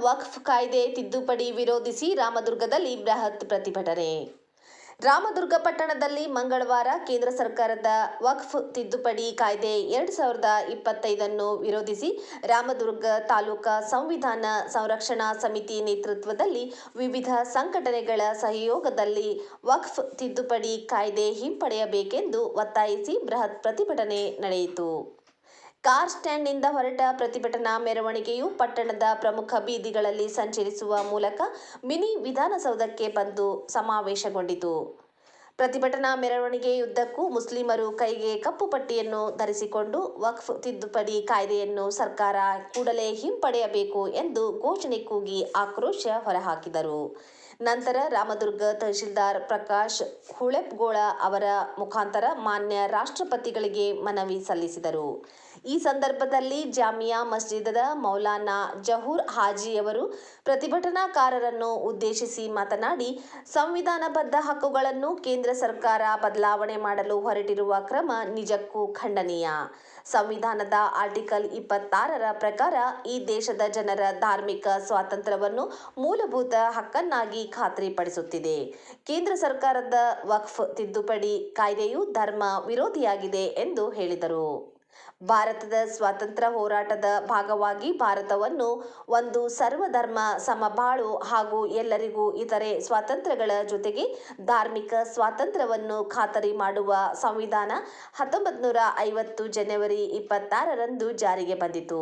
ವಕ್ಫ್ ಕಾಯ್ದೆ ತಿದ್ದುಪಡಿ ವಿರೋಧಿಸಿ ರಾಮದುರ್ಗದಲ್ಲಿ ಬೃಹತ್ ಪ್ರತಿಭಟನೆ. ರಾಮದುರ್ಗ ಪಟ್ಟಣದಲ್ಲಿ ಮಂಗಳವಾರ ಕೇಂದ್ರ ಸರ್ಕಾರದ ವಕ್ಫ್ ತಿದ್ದುಪಡಿ ಕಾಯ್ದೆ ಎರಡು ಸಾವಿರದ ಇಪ್ಪತ್ತೈದನ್ನು ವಿರೋಧಿಸಿ ರಾಮದುರ್ಗ ತಾಲೂಕಾ ಸಂವಿಧಾನ ಸಂರಕ್ಷಣಾ ಸಮಿತಿ ನೇತೃತ್ವದಲ್ಲಿ ವಿವಿಧ ಸಂಘಟನೆಗಳ ಸಹಯೋಗದಲ್ಲಿ ವಕ್ಫ್ ತಿದ್ದುಪಡಿ ಕಾಯ್ದೆ ಹಿಂಪಡೆಯಬೇಕೆಂದು ಒತ್ತಾಯಿಸಿ ಬೃಹತ್ ಪ್ರತಿಭಟನೆ ನಡೆಯಿತು. ಕಾರ್ ಸ್ಟ್ಯಾಂಡ್ನಿಂದ ಹೊರಟ ಪ್ರತಿಭಟನಾ ಮೆರವಣಿಗೆಯು ಪಟ್ಟಣದ ಪ್ರಮುಖ ಬೀದಿಗಳಲ್ಲಿ ಸಂಚರಿಸುವ ಮೂಲಕ ಮಿನಿ ವಿಧಾನಸೌಧಕ್ಕೆ ಬಂದು ಸಮಾವೇಶಗೊಂಡಿತು. ಪ್ರತಿಭಟನಾ ಮೆರವಣಿಗೆಯುದ್ದಕ್ಕೂ ಮುಸ್ಲಿಮರು ಕೈಗೆ ಕಪ್ಪು ಪಟ್ಟಿಯನ್ನು ಧರಿಸಿಕೊಂಡು ವಕ್ಫ್ ತಿದ್ದುಪಡಿ ಕಾಯ್ದೆಯನ್ನು ಸರ್ಕಾರ ಕೂಡಲೇ ಹಿಂಪಡೆಯಬೇಕು ಎಂದು ಘೋಷಣೆ ಕೂಗಿ ಆಕ್ರೋಶ ಹೊರಹಾಕಿದರು. ನಂತರ ರಾಮದುರ್ಗ ತಹಶೀಲ್ದಾರ್ ಪ್ರಕಾಶ್ ಹುಳೆಪ್ಗೋಳ ಅವರ ಮುಖಾಂತರ ಮಾನ್ಯ ರಾಷ್ಟ್ರಪತಿಗಳಿಗೆ ಮನವಿ ಸಲ್ಲಿಸಿದರು. ಈ ಸಂದರ್ಭದಲ್ಲಿ ಜಾಮಿಯಾ ಮಸ್ಜಿದದ ಮೌಲಾನಾ ಜಹೂರ್ ಹಾಜಿಯವರು ಪ್ರತಿಭಟನಾಕಾರರನ್ನು ಉದ್ದೇಶಿಸಿ ಮಾತನಾಡಿ, ಸಂವಿಧಾನಬದ್ಧ ಹಕ್ಕುಗಳನ್ನು ಕೇಂದ್ರ ಸರ್ಕಾರ ಬದಲಾವಣೆ ಮಾಡಲು ಹೊರಟಿರುವ ಕ್ರಮ ನಿಜಕ್ಕೂ ಖಂಡನೀಯ. ಸಂವಿಧಾನದ ಆರ್ಟಿಕಲ್ ಇಪ್ಪತ್ತಾರರ ಪ್ರಕಾರ ಈ ದೇಶದ ಜನರ ಧಾರ್ಮಿಕ ಸ್ವಾತಂತ್ರ್ಯವನ್ನು ಮೂಲಭೂತ ಹಕ್ಕನ್ನಾಗಿ ಖಾತ್ರಿಪಡಿಸುತ್ತಿದೆ. ಕೇಂದ್ರ ಸರ್ಕಾರದ ವಕ್ಫ್ ತಿದ್ದುಪಡಿ ಕಾಯ್ದೆಯು ಧರ್ಮ ವಿರೋಧಿಯಾಗಿದೆ ಎಂದು ಹೇಳಿದರು. ಭಾರತದ ಸ್ವಾತಂತ್ರ್ಯ ಹೋರಾಟದ ಭಾಗವಾಗಿ ಭಾರತವನ್ನು ಒಂದು ಸರ್ವಧರ್ಮ, ಸಮಬಾಳು ಹಾಗೂ ಎಲ್ಲರಿಗೂ ಇತರೆ ಸ್ವಾತಂತ್ರ್ಯಗಳ ಜೊತೆಗೆ ಧಾರ್ಮಿಕ ಸ್ವಾತಂತ್ರ್ಯವನ್ನು ಖಾತರಿ ಮಾಡುವ ಸಂವಿಧಾನ ಹತ್ತೊಂಬತ್ತು ನೂರ ಐವತ್ತು ಜನವರಿ ಇಪ್ಪತ್ತಾರರಂದು ಜಾರಿಗೆ ಬಂದಿತು.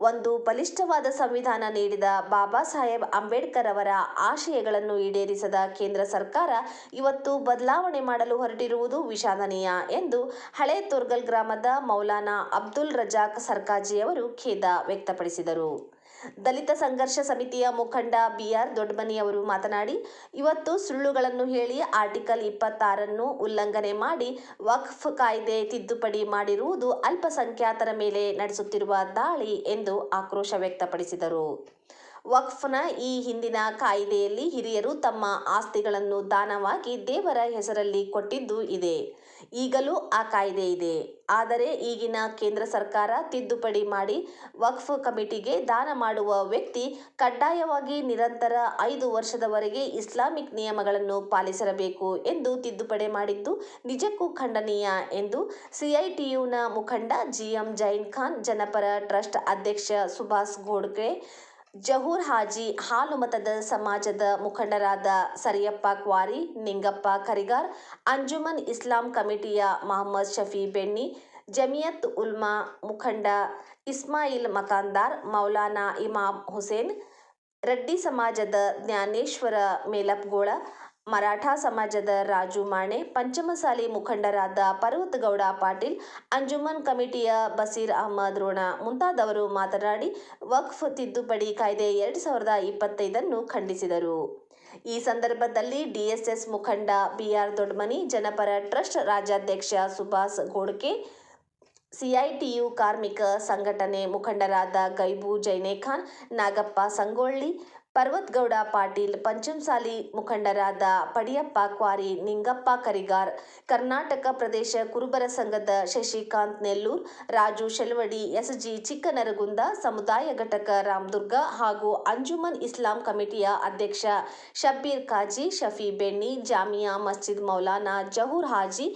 ಒಂದು ಬಲಿಷ್ಠವಾದ ಸಂವಿಧಾನ ನೀಡಿದ ಬಾಬಾ ಸಾಹೇಬ್ ಅಂಬೇಡ್ಕರ್ ಅವರ ಆಶಯಗಳನ್ನು ಈಡೇರಿಸದ ಕೇಂದ್ರ ಸರ್ಕಾರ ಇವತ್ತು ಬದಲಾವಣೆ ಮಾಡಲು ಹೊರಟಿರುವುದು ವಿಷಾದನೀಯ ಎಂದು ಹಳೆ ತುರ್ಗಲ್ ಗ್ರಾಮದ ಮೌಲಾನಾ ಅಬ್ದುಲ್ ರಜಾಕ್ ಸರ್ಕಾಜಿಯವರು ಖೇದ ವ್ಯಕ್ತಪಡಿಸಿದರು. ದಲಿತ ಸಂಘರ್ಷ ಸಮಿತಿಯ ಮುಖಂಡ ಬಿಆರ್ ದೊಡ್ಡಮನಿಯವರು ಮಾತನಾಡಿ, ಇವತ್ತು ಸುಳ್ಳುಗಳನ್ನು ಹೇಳಿ ಆರ್ಟಿಕಲ್ ಇಪ್ಪತ್ತಾರನ್ನು ಉಲ್ಲಂಘನೆ ಮಾಡಿ ವಕ್ಫ್ ಕಾಯ್ದೆ ತಿದ್ದುಪಡಿ ಮಾಡಿರುವುದು ಅಲ್ಪಸಂಖ್ಯಾತರ ಮೇಲೆ ನಡೆಸುತ್ತಿರುವ ದಾಳಿ ಎಂದು ಆಕ್ರೋಶ ವ್ಯಕ್ತಪಡಿಸಿದರು. ವಕ್ಫ್ನ ಈ ಹಿಂದಿನ ಕಾಯ್ದೆಯಲ್ಲಿ ಹಿರಿಯರು ತಮ್ಮ ಆಸ್ತಿಗಳನ್ನು ದಾನವಾಗಿ ದೇವರ ಹೆಸರಲ್ಲಿ ಕೊಟ್ಟಿದ್ದು ಇದೆ. ಈಗಲೂ ಆ ಕಾಯ್ದೆ ಇದೆ. ಆದರೆ ಈಗಿನ ಕೇಂದ್ರ ಸರ್ಕಾರ ತಿದ್ದುಪಡಿ ಮಾಡಿ ವಕ್ಫ್ ಕಮಿಟಿಗೆ ದಾನ ಮಾಡುವ ವ್ಯಕ್ತಿ ಕಡ್ಡಾಯವಾಗಿ ನಿರಂತರ ಐದು ವರ್ಷದವರೆಗೆ ಇಸ್ಲಾಮಿಕ್ ನಿಯಮಗಳನ್ನು ಪಾಲಿಸಿರಬೇಕು ಎಂದು ತಿದ್ದುಪಡಿ ಮಾಡಿದ್ದು ನಿಜಕ್ಕೂ ಖಂಡನೀಯ ಎಂದು ಸಿಐಟಿಯುನ ಮುಖಂಡ ಜಿಎಂ ಜೈನ್ ಖಾನ್, ಜನಪರ ಟ್ರಸ್ಟ್ ಅಧ್ಯಕ್ಷ ಸುಭಾಷ್ ಘೋಡ್ಕೆ ಜಹೂರ್ ಹಾಜಿ ಹಾಲುಮತದ ಸಮಾಜದ ಮುಖಂಡರಾದ ಸರಿಯಪ್ಪ ಕ್ವಾರಿ, ನಿಂಗಪ್ಪ ಕರಿಗಾರ್, ಅಂಜುಮನ್ ಇಸ್ಲಾಂ ಕಮಿಟಿಯ ಮಹಮ್ಮದ್ ಶಫಿ ಬೆಣ್ಣಿ, ಜಮಿಯತ್ ಉಲ್ಮಾ ಮುಖಂಡ ಇಸ್ಮಾಯಿಲ್ ಮಕಾಂದಾರ್, ಮೌಲಾನಾ ಇಮಾಮ್ ಹುಸೇನ್, ರೆಡ್ಡಿ ಸಮಾಜದ ಜ್ಞಾನೇಶ್ವರ ಮೇಲಪ್ಗೋಳ ಮರಾಠ ಸಮಾಜದ ರಾಜು ಮಾಣೆ ಪಂಚಮಸಾಲಿ ಮುಖಂಡರಾದ ಪರ್ವತಗೌಡ ಪಾಟೀಲ್, ಅಂಜುಮನ್ ಕಮಿಟಿಯ ಬಸೀರ್ ಅಹಮದ್ ರೋಣ ಮುಂತಾದವರು ಮಾತನಾಡಿ, ವಕ್ಫ್ ತಿದ್ದುಪಡಿ ಕಾಯ್ದೆ ಎರಡು ಸಾವಿರದ ಇಪ್ಪತ್ತೈದನ್ನು ಖಂಡಿಸಿದರು. ಈ ಸಂದರ್ಭದಲ್ಲಿ ಡಿಎಸ್ಎಸ್ ಮುಖಂಡ ಬಿಆರ್ ದೊಡ್ಮನಿ, ಜನಪರ ಟ್ರಸ್ಟ್ ರಾಜ್ಯಾಧ್ಯಕ್ಷ ಸುಭಾಷ್ ಗೋಡ್ಕೆ, ಸಿಐಟಿಯು ಕಾರ್ಮಿಕ ಸಂಘಟನೆ ಮುಖಂಡರಾದ ಗೈಬು ಜೈನೇಖಾನ್, ನಾಗಪ್ಪ ಸಂಗೊಳ್ಳಿ ಪರ್ವತ್ಗೌಡ ಪಾಟೀಲ್, ಪಂಚಮಸಾಲಿ ಮುಖಂಡರಾದ ಪಡಿಯಪ್ಪ, ಕ್ವಾರಿ, ನಿಂಗಪ್ಪ ಕರಿಗಾರ್, ಕರ್ನಾಟಕ ಪ್ರದೇಶ ಕುರುಬರ ಸಂಘದ ಶಶಿಕಾಂತ್ ನೆಲ್ಲೂರ್, ರಾಜು ಶೆಲ್ವಡಿ, ಎಸ್ಜಿ ಚಿಕ್ಕನರಗುಂದ, ಸಮುದಾಯ ಘಟಕ ರಾಮದುರ್ಗ ಹಾಗೂ ಅಂಜುಮನ್ ಇಸ್ಲಾಂ ಕಮಿಟಿಯ ಅಧ್ಯಕ್ಷ ಶಬ್ಬೀರ್ ಕಾಜಿ ಶಫಿ ಬೆಣ್ಣಿ, ಜಾಮಿಯಾ ಮಸ್ಜಿದ್ ಮೌಲಾನಾ ಜಹೂರ್ ಹಾಜಿ,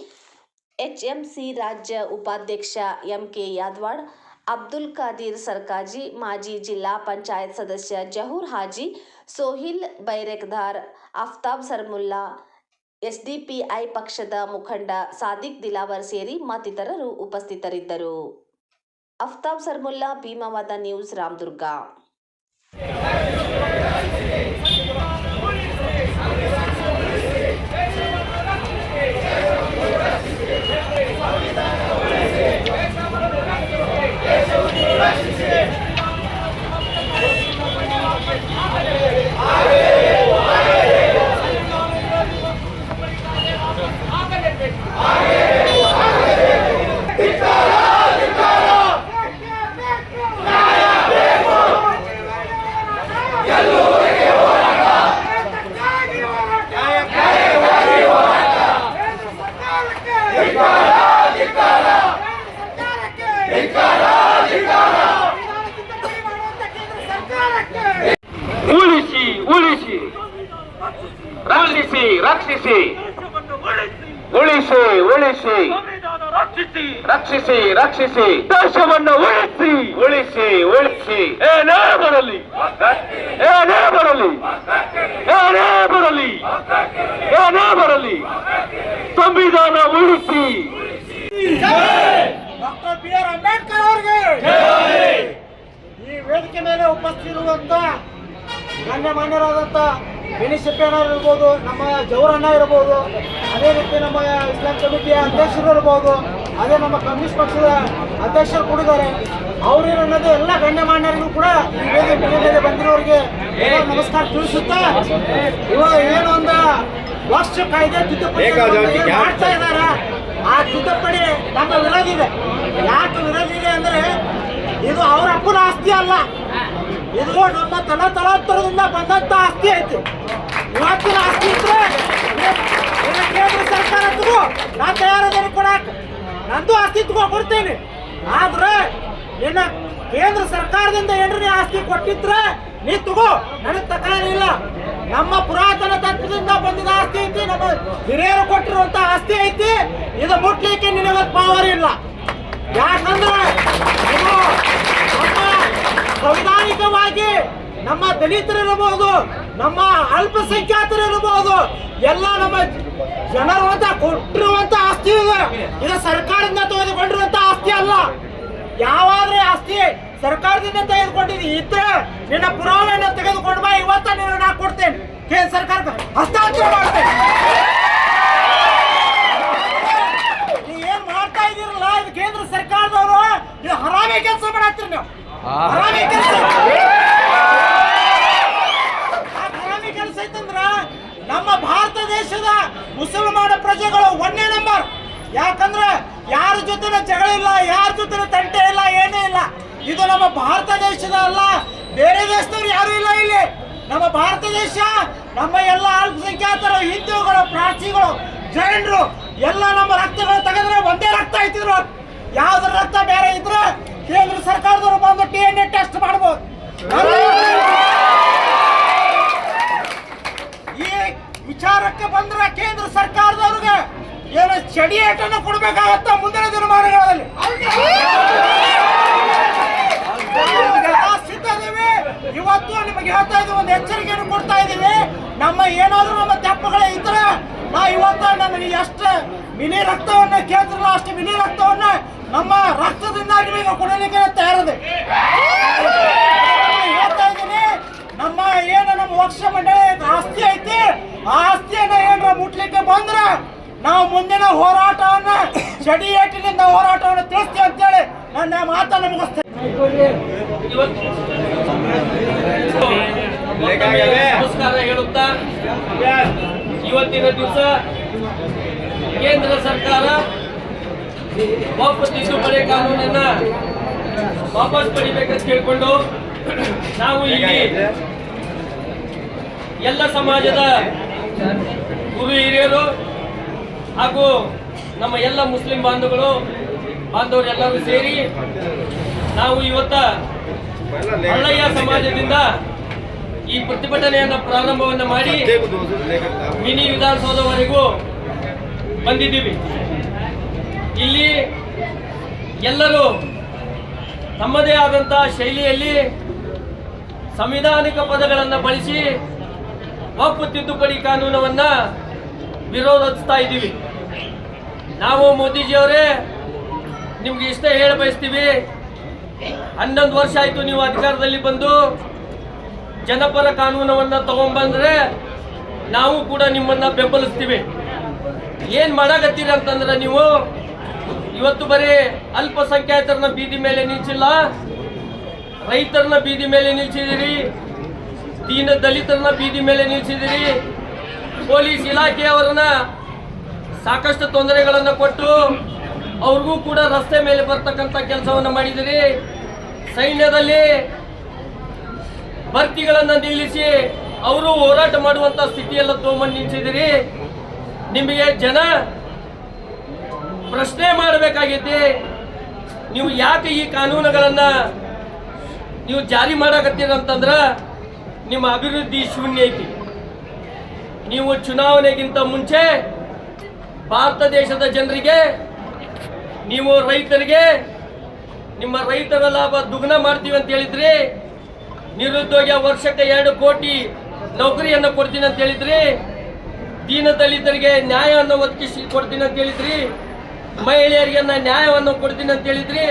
ಎಚ್ಎಂಸಿ ರಾಜ್ಯ ಉಪಾಧ್ಯಕ್ಷ ಎಂಕೆ ಯಾದವಾಡ್ ಅಬ್ದುಲ್ ಖಾದೀರ್ ಸರ್ಕಾಜಿ, ಮಾಜಿ ಜಿಲ್ಲಾ ಪಂಚಾಯತ್ ಸದಸ್ಯ ಜಹೂರ್ ಹಾಜಿ, ಸೋಹಿಲ್ ಬೈರೆಕ್ದಾರ್, ಅಫ್ತಾಬ್ ಸರ್ಮುಲ್ಲಾ, ಎಸ್ಡಿಪಿಐ ಪಕ್ಷದ ಮುಖಂಡ ಸಾದಿಕ್ ದಿಲಾವರ್ ಸೇರಿ ಮತ್ತಿತರರು ಉಪಸ್ಥಿತರಿದ್ದರು. ಅಫ್ತಾಬ್ ಸರ್ಮುಲ್ಲಾ, ಭೀಮವಾದ ನ್ಯೂಸ್, ರಾಮದುರ್ಗ. ರಕ್ಷಿಸಿ ರಕ್ಷಿಸಿ. ದೋಷವನ್ನು ದೇಶವನ್ನು ಉಳಿಸಿ. ಉಳಿಸಿ ಉಳಿಸಿ. ಏನೇ ಬರಲಿ ಏನೇ ಬರಲಿ ಏನೇ ಬರಲಿ ಏನೇ ಬರಲಿ ಸಂವಿಧಾನ ಉಳಿಸಿ. ಡಾಕ್ಟರ್ ಬಿ ಆರ್ ಅಂಬೇಡ್ಕರ್ ಅವರಿಗೆ. ಈ ವೇದಿಕೆ ಮೇಲೆ ಉಪಸ್ಥಿತಿರುವಂತ ಗಣ್ಯಮಾನ್ಯರಾದಂಥ ಮಿನಿಸಿಪೇನರ್ ಇರ್ಬೋದು ನಮ್ಮ ಜವರಣ್ಣ ಇರ್ಬೋದು ಅದೇ ರೀತಿ ನಮ್ಮ ಇಸ್ಲಾಂ ಕಮಿಟಿಯ ಅಧ್ಯಕ್ಷರು ಇರ್ಬೋದು ಅದೇ ನಮ್ಮ ಕಮ್ಯುನಿಸ್ಟ್ ಪಕ್ಷದ ಅಧ್ಯಕ್ಷರು ಕೂಡಿದ್ದಾರೆ ಅವರೇನು ಅನ್ನೋದು ಎಲ್ಲ ಗಣ್ಯಮಾನ್ಯರಿಗೂ ಕೂಡ ಮೇಲೆ ಬಂದಿರೋರಿಗೆ ನಮಸ್ಕಾರ ತಿಳಿಸುತ್ತಾ ಇವಾಗ ಏನು ಒಂದು ವರ್ಷ ಕಾಯ್ದೆ ತಿದ್ದುಪಡಿ ಮಾಡ್ತಾ ಇದ್ದಾರೆ? ಆ ತಿದ್ದುಪಡಿ ನಮ್ಮ ವಿರೋಧ ಇದೆ. ಯಾಕೆ ವಿರೋಧ ಇದೆ ಅಂದ್ರೆ ಇದು ಅವರ ಅಪ್ಪನ ಆಸ್ತಿ ಅಲ್ಲ. ಇದು ನಮ್ಮ ತಲ ತಲಾಂತರದಿಂದ ಬಂದಂತ ಆಸ್ತಿ ಐತಿ. ಇವತ್ತಿನ ಆಸ್ತಿ ಇದ್ರೆ ಕೇಂದ್ರ ಸರ್ಕಾರ ತಗೋ ನಾ ಕೊಡಕ್ಕೆ. ಕೊಡಾಕ ನಂದು ಆಸ್ತಿ ಕೊಡ್ತೇನೆ. ಆದ್ರೆ ನಿನ್ನ ಕೇಂದ್ರ ಸರ್ಕಾರದಿಂದ ಏನ್ರಿ ಆಸ್ತಿ ಕೊಟ್ಟಿದ್ರೆ ನೀ ತಗೋ. ನನಗೆ ತಕರಾರಿಲ್ಲ ನಮ್ಮ ಪುರಾತನ ತತ್ವದಿಂದ ಬಂದಿದ ಆಸ್ತಿ ಐತಿ, ನಮ್ಮ ಹಿರಿಯರು ಕೊಟ್ಟಿರುವಂತ ಆಸ್ತಿ ಐತಿ. ಇದು ಮುಟ್ಲಿಕ್ಕೆ ನಿನಗ ಪವರ್ ಇಲ್ಲ. ಯಾಕಂದ್ರೆ ಸಂವಿಧಾನಿಕವಾಗಿ ನಮ್ಮ ದಲಿತರಿರಬಹುದು ನಮ್ಮ ಅಲ್ಪಸಂಖ್ಯಾತರಿರಬಹುದು ಎಲ್ಲ ನಮ್ಮ ಜನರು ಅಂತ ಕೊಟ್ಟಿರುವಂತ ಆಸ್ತಿ ಇದೆ. ಇದು ಸರ್ಕಾರದಿಂದ ತೆಗೆದುಕೊಂಡಿರುವಂತ ಆಸ್ತಿ ಅಲ್ಲ. ಯಾವಾದ್ರೆ ಆಸ್ತಿ ಸರ್ಕಾರದಿಂದ ತೆಗೆದುಕೊಂಡಿದ್ದು ಇದ್ರೆ ನಿನ್ನ ಪುರಾವೆಯನ್ನು ತೆಗೆದುಕೊಂಡು ಬಾ. ಇವತ್ತ ನಿನ್ನ ನಾ ಕೊಡ್ತೇನೆ. ಕೇಂದ್ರ ಸರ್ಕಾರಕ್ಕೆ ಹಸ್ತಾಂತರ ಮಾಡ್ತೇನೆ. ನೀ ಏನ್ ಮಾಡ್ತಾ ಇದೀರಲ್ಲ ಇದು ಕೇಂದ್ರ ಸರ್ಕಾರದವರು ಇದು ಹರಾಮಿ ಕೆಲಸ ಮಾಡತ್ತೀರಿ ನೀವು. ಹರಾಮಿ ಕೆಲಸ ಹರಾಮಿ ಕೆಲಸ ಐತಂದ್ರ ನಮ್ಮ ಭಾರತ ದೇಶದ ಮುಸಲ್ಮಾನ ಪ್ರಜೆಗಳು ಒಂದೇ ನಂಬರ್ ಯಾಕಂದ್ರೆ ಯಾರ ಜೊತೆ ಜಗಳ ಇಲ್ಲ, ಯಾರ ಜೊತೆ ತಂಟೆ ಇಲ್ಲ, ಏನೇ ಇಲ್ಲ. ಇದು ನಮ್ಮ ಭಾರತ ದೇಶದ ಅಲ್ಲ, ಬೇರೆ ದೇಶದವ್ರು ಯಾರು ಇಲ್ಲ ಇಲ್ಲಿ. ನಮ್ಮ ಭಾರತ ದೇಶ, ನಮ್ಮ ಎಲ್ಲ ಅಲ್ಪಸಂಖ್ಯಾತರು, ಹಿಂದೂಗಳು, ಪ್ರಾಚಿಗಳು, ಜೈನರು, ಎಲ್ಲ ನಮ್ಮ ರಕ್ತಗಳು ತೆಗೆದ್ರೆ ಒಂದೇ ರಕ್ತ ಐತಿದ್ರು ಯಾವ್ದ್ರ ರಕ್ತ ಬೇರೆ ಇದ್ರೆ ಕೇಂದ್ರ ಸರ್ಕಾರದವರು ಬಂದು ಟಿ ಎನ್ ಎ ಟೆಸ್ಟ್ ಮಾಡ್ಬೋದು ಈ ವಿಚಾರಕ್ಕೆ ಬಂದ್ರೆ ಕೇಂದ್ರ ಸರ್ಕಾರದವ್ರಿಗೆ ಏನು ಕೊಡಬೇಕಾಗತ್ತ ಮುಂದಿನ ದಿನಮಾನಗಳಲ್ಲಿ. ಇವತ್ತು ನಿಮಗೆ ಹೇಳ್ತಾ ಇದ್ದೀವಿ ಒಂದು ಎಚ್ಚರಿಕೆಯನ್ನು ಕೊಡ್ತಾ ಇದ್ದೀವಿ ನಮ್ಮ ಏನಾದರೂ ನಮ್ಮ ತಪ್ಪುಗಳೇ ಇದ್ರೆ ನಾ ಇವತ್ತು ನನಗೆ ಎಷ್ಟು ಮಿನಿ ರಕ್ತವನ್ನ ಕೇಳ್ತಿರಲ್ಲ, ಅಷ್ಟು ಮಿನಿ ರಕ್ತವನ್ನ ನಮ್ಮ ರಕ್ತದಿಂದ ನಿಮಗೆ ಕೊಡಲಿಕ್ಕೆ ತಯಾರಿದೆ ಹೇಳ್ತಾ ಇದ್ದೀನಿ, ನಮ್ಮ ಏನು ನಮ್ಮ ವಕ್ಷ ಮಂಡಳಿ ಆಸ್ತಿ ಐತಿ, ಆ ಆಸ್ತಿಯನ್ನ ಏನಾರ ಮುಟ್ಲಿಕ್ಕೆ ಬಂದ್ರ ನಾವು ಮುಂದಿನ ಹೋರಾಟವನ್ನ ಚಡಿ ಏಟಿನಿಂದ ಹೋರಾಟವನ್ನು ತಿಳಿಸ್ತೀವಿ ಅಂತೇಳಿ ನನ್ನ ಮಾತನ್ನು ಮುಗಿಸ್ತೇನೆ. ನಮಸ್ಕಾರ ಹೇಳುತ್ತಾ? ಇವತ್ತಿನ ದಿವಸ ಕೇಂದ್ರ ಸರ್ಕಾರ ವಾಪಸ್ ತಿದ್ದುಪಡಿ ಕಾನೂನನ್ನ ವಾಪಸ್ ಪಡಿಬೇಕಂತ ಕೇಳಿಕೊಂಡು ನಾವು ಇಲ್ಲಿ ಎಲ್ಲ ಸಮಾಜದ ಗುರು ಹಿರಿಯರು ಹಾಗೂ ನಮ್ಮ ಎಲ್ಲ ಮುಸ್ಲಿಂ ಬಾಂಧವರು, ಬಾಂಧವರೆಲ್ಲರೂ ಸೇರಿ ನಾವು ಇವತ್ತ ಹಳ್ಳಯ್ಯ ಸಮಾಜದಿಂದ ಈ ಪ್ರತಿಭಟನೆಯನ್ನು ಪ್ರಾರಂಭವನ್ನು ಮಾಡಿ ಮಿನಿ ವಿಧಾನಸೌಧವರೆಗೂ ಬಂದಿದ್ದೀವಿ. ಇಲ್ಲಿ ಎಲ್ಲರೂ ತಮ್ಮದೇ ಆದಂತಹ ಶೈಲಿಯಲ್ಲಿ ಸಂವಿಧಾನಿಕ ಪದಗಳನ್ನು ಬಳಸಿ ಒಪ್ಪು ತಿದ್ದುಪಡಿ ಕಾನೂನವನ್ನ ವಿರೋಧಿಸ್ತಾ ಇದ್ದೀವಿ. ನಾವು ಮೋದಿಜಿಯವರೇ, ನಿಮ್ಗೆ ಇಷ್ಟ ಹೇಳ ಬಯಸ್ತೀವಿ. ಹನ್ನೊಂದು ವರ್ಷ ಆಯ್ತು ನೀವು ಅಧಿಕಾರದಲ್ಲಿ ಬಂದು, ಜನಪರ ಕಾನೂನವನ್ನ ತಗೊಂಡ್ಬಂದ್ರೆ ನಾವು ಕೂಡ ನಿಮ್ಮನ್ನ ಬೆಂಬಲಿಸ್ತೀವಿ. ಏನು ಮಾಡಾಕತ್ತೀರಿ ಅಂತಂದ್ರೆ ನೀವು, ಇವತ್ತು ಬರೀ ಅಲ್ಪಸಂಖ್ಯಾತರನ್ನ ಬೀದಿ ಮೇಲೆ ನಿಲ್ಸಿಲ್ಲ. ರೈತರನ್ನ ಬೀದಿ ಮೇಲೆ ನಿಲ್ಸಿದಿರಿ ದೀನ ದಲಿತರನ್ನ ಬೀದಿ ಮೇಲೆ ನಿಲ್ಸಿದಿರಿ ಪೊಲೀಸ್ ಇಲಾಖೆಯವರನ್ನ ಸಾಕಷ್ಟು ತೊಂದರೆಗಳನ್ನು ಕೊಟ್ಟು ಅವ್ರಿಗೂ ಕೂಡ ರಸ್ತೆ ಮೇಲೆ ಬರ್ತಕ್ಕಂಥ ಕೆಲಸವನ್ನು ಮಾಡಿದಿರಿ. ಸೈನ್ಯದಲ್ಲಿ ಭರ್ತಿಗಳನ್ನು ನಿಲ್ಲಿಸಿ ಅವರು ಹೋರಾಟ ಮಾಡುವಂತ ಸ್ಥಿತಿಯೆಲ್ಲ ತಗೊಂಬಂದು ನಿಲ್ಸಿದಿರಿ. ನಿಮಗೆ ಜನ ಪ್ರಶ್ನೆ ಮಾಡಬೇಕಾಗೈತಿ. ನೀವು ಯಾಕೆ ಈ ಕಾನೂನುಗಳನ್ನ ನೀವು ಜಾರಿ ಮಾಡಕತ್ತೀರ ಅಂತಂದ್ರೆ ನಿಮ್ಮ ಅಭಿವೃದ್ಧಿ ಶೂನ್ಯ ಐತಿ. ನೀವು ಚುನಾವಣೆಗಿಂತ ಮುಂಚೆ ಭಾರತ ದೇಶದ ಜನರಿಗೆ, ನೀವು ರೈತರಿಗೆ, ನಿಮ್ಮ ರೈತರ ಲಾಭ ದುಗ್ನ ಮಾಡ್ತೀವಿ ಅಂತ ಹೇಳಿದ್ರಿ. ನಿರುದ್ಯೋಗ ವರ್ಷಕ್ಕೆ ಎರಡು ಕೋಟಿ ನೌಕರಿಯನ್ನು ಕೊಡ್ತೀನಿ ಅಂತ ಹೇಳಿದ್ರಿ. ದೀನ ದಲಿತರಿಗೆ ನ್ಯಾಯವನ್ನು ಒದಗಿಸಿ ಕೊಡ್ತೀನಿ ಅಂತ ಹೇಳಿದ್ರಿ. ಮಹಿಳೆಯರಿಗೆ ನ್ಯಾಯವನ್ನು ಕೊಡ್ತೀನಿ ಅಂತ ಹೇಳಿದ್ರಿ.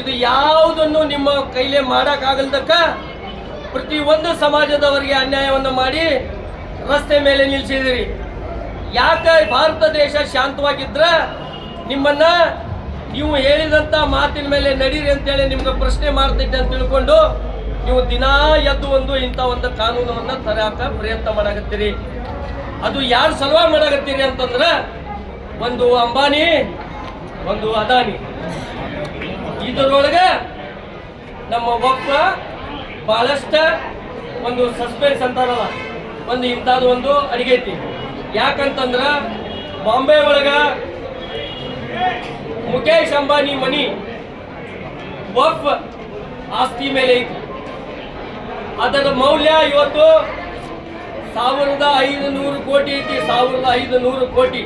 ಇದು ಯಾವುದನ್ನು ನಿಮ್ಮ ಕೈಲೇ ಮಾಡೋಕ್ಕಾಗಲ್ದಕ್ಕ ಪ್ರತಿಯೊಂದು ಸಮಾಜದವರಿಗೆ ಅನ್ಯಾಯವನ್ನು ಮಾಡಿ ರಸ್ತೆ ಮೇಲೆ ನಿಲ್ಸಿದಿರಿ ಯಾಕೆ ಭಾರತ ದೇಶ ಶಾಂತವಾಗಿದ್ರ ನಿಮ್ಮನ್ನ ನೀವು ಹೇಳಿದಂತ ಮಾತಿನ ಮೇಲೆ ನಡೀರಿ ಅಂತೇಳಿ ನಿಮ್ಗೆ ಪ್ರಶ್ನೆ ಮಾಡ್ತಿದ್ದೆ ಅಂತ ತಿಳ್ಕೊಂಡು ನೀವು ದಿನಾ ಎದ್ದು ಒಂದು ಇಂಥ ಒಂದು ಕಾನೂನನ್ನ ತರಾಕ ಪ್ರಯತ್ನ ಮಾಡಾಕತ್ತೀರಿ. ಅದು ಯಾರು ಸಲುವಾಗಿ ಮಾಡಾಕತ್ತೀರಿ ಅಂತಂದ್ರೆ ಒಂದು ಅಂಬಾನಿ, ಒಂದು ಅದಾನಿ. ಇದರೊಳಗೆ ನಮ್ಮ ಒಬ್ಬ ಬಹಳಷ್ಟ ಒಂದು ಸಸ್ಪೆನ್ಸ್ ಅಂತಾರಲ್ಲ. ಒಂದು ಇಂಥದ್ದು ಒಂದು ಅಡಿಗೆ ಐತಿ. ಯಾಕಂತಂದ್ರೆ ಬಾಂಬೆ ಒಳಗ ಮುಖೇಶ್ ಅಂಬಾನಿ ಮನಿ ವಫ್ ಆಸ್ತಿ ಮೇಲೆ ಐತಿ. ಅದರ ಮೌಲ್ಯ ಇವತ್ತು ಸಾವಿರದ ಐದು ನೂರು ಕೋಟಿ ಐತಿ, ಸಾವಿರದ ಐದು ನೂರು ಕೋಟಿ.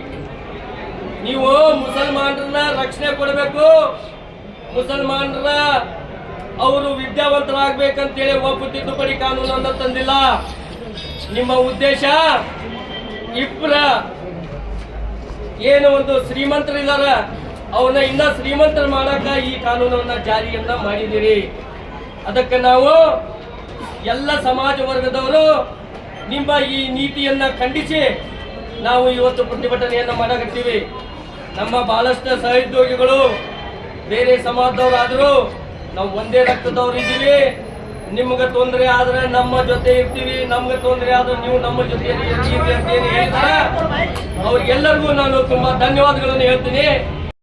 ನೀವು ಮುಸಲ್ಮಾನರನ್ನ ರಕ್ಷಣೆ ಕೊಡಬೇಕು, ಮುಸಲ್ಮಾನರ ಅವರು ವಿದ್ಯಾವಂತರಾಗಬೇಕಂತೇಳಿ ಒಬ್ಬ ತಿದ್ದುಪಡಿ ಕಾನೂನನ್ನು ತಂದಿಲ್ಲ. ನಿಮ್ಮ ಉದ್ದೇಶ? ಇಬ್ಬರ ಏನು ಒಂದು ಶ್ರೀಮಂತರಿದಾರ ಅವನ್ನ ಇನ್ನ ಶ್ರೀಮಂತರ ಮಾಡಕ ಈ ಕಾನೂನನ್ನ ಜಾರಿಯನ್ನ ಮಾಡಿದಿರಿ ಅದಕ್ಕೆ ನಾವು ಎಲ್ಲ ಸಮಾಜ ವರ್ಗದವರು ನಿಮ್ಮ ಈ ನೀತಿಯನ್ನ ಖಂಡಿಸಿ ನಾವು ಇವತ್ತು ಪ್ರತಿಭಟನೆಯನ್ನ ಮಾಡಕತ್ತೀವಿ. ನಮ್ಮ ಬಹಳಷ್ಟು ಸಹೋದ್ಯೋಗಿಗಳು ಬೇರೆ ಸಮಾಜದವರಾದರೂ ನಾವು ಒಂದೇ ರಕ್ತದವ್ರು ಇದ್ದೀವಿ ನಿಮ್ಗೆ ತೊಂದರೆ ಆದ್ರೆ ನಮ್ಮ ಜೊತೆ ಇರ್ತೀವಿ, ನಮ್ಗೆ ತೊಂದರೆ ಆದ್ರೆ ನೀವು ನಮ್ಮ ಜೊತೆ ಅಂತ ಅವ್ರಿಗೆಲ್ಲರಿಗೂ ನಾನು ತುಂಬಾ ಧನ್ಯವಾದಗಳನ್ನು ಹೇಳ್ತೀನಿ.